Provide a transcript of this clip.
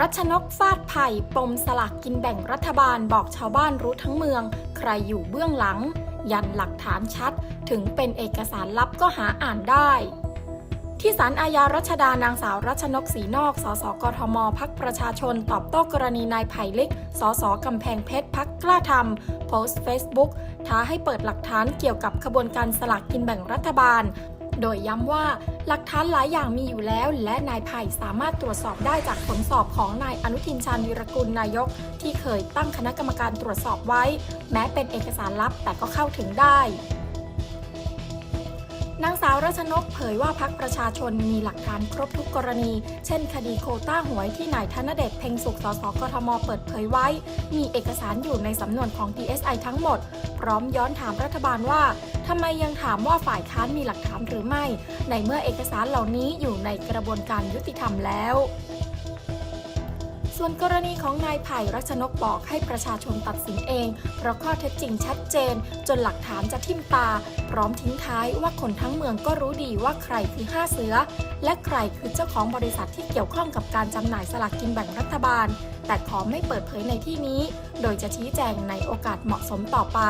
รัชนกฟาดไผ่ปมสลากกินแบ่งรัฐบาลบอกชาวบ้านรู้ทั้งเมือง ใครอยู่เบื้องหลัง ยันหลักฐานชัด ถึงเป็นเอกสารลับก็หาอ่านได้ ที่ศาลอาญารัชดานางสาวรัชนกศรีนอก สสกทมพักประชาชน ตอบโต้กรณีนายไผ่เลิกสสกำแพงเพชรพักกล้าทำโพสต์เฟซบุ๊กท้าให้เปิดหลักฐานเกี่ยวกับขบวนการสลากกินแบ่งรัฐบาล โดยย้ำว่าหลักฐานหลายอย่างมีอยู่แล้ว และนายไผ่สามารถตรวจสอบได้จากผลสอบของนายอนุทินชาญวีรกุลนายก ที่เคยตั้งคณะกรรมการตรวจสอบไว้ แม้เป็นเอกสารลับแต่ก็เข้าถึงได้ นางสาวรัชนกเผยว่าพักประชาชนมีหลักฐานครบทุกกรณี เช่น คดีโคต้าหวยที่นายธนเดชเพ็งสุขสสกทมเปิดเผยไว้ มีเอกสารอยู่ในสำนวนของ DSI ทั้งหมด พร้อมย้อนถามรัฐบาลว่าทำไมยังถามว่าฝ่ายค้านมีหลักฐานหรือไม่ ในเมื่อเอกสารเหล่านี้อยู่ในกระบวนการยุติธรรมแล้ว ส่วนกรณีของนายไผ่รัชนกบอกให้ประชาชนตัดสินเอง เพราะข้อเท็จจริงชัดเจน จนหลักฐานจะทิ่มตา พร้อมทิ้งท้ายว่าคนทั้งเมืองก็รู้ดีว่าใครคือห้าเสือ และใครคือเจ้าของบริษัทที่เกี่ยวข้องกับการจำหน่ายสลากกินแบ่งรัฐบาล แต่ขอไม่เปิดเผยในที่นี้ โดยจะชี้แจงในโอกาสเหมาะสมต่อไป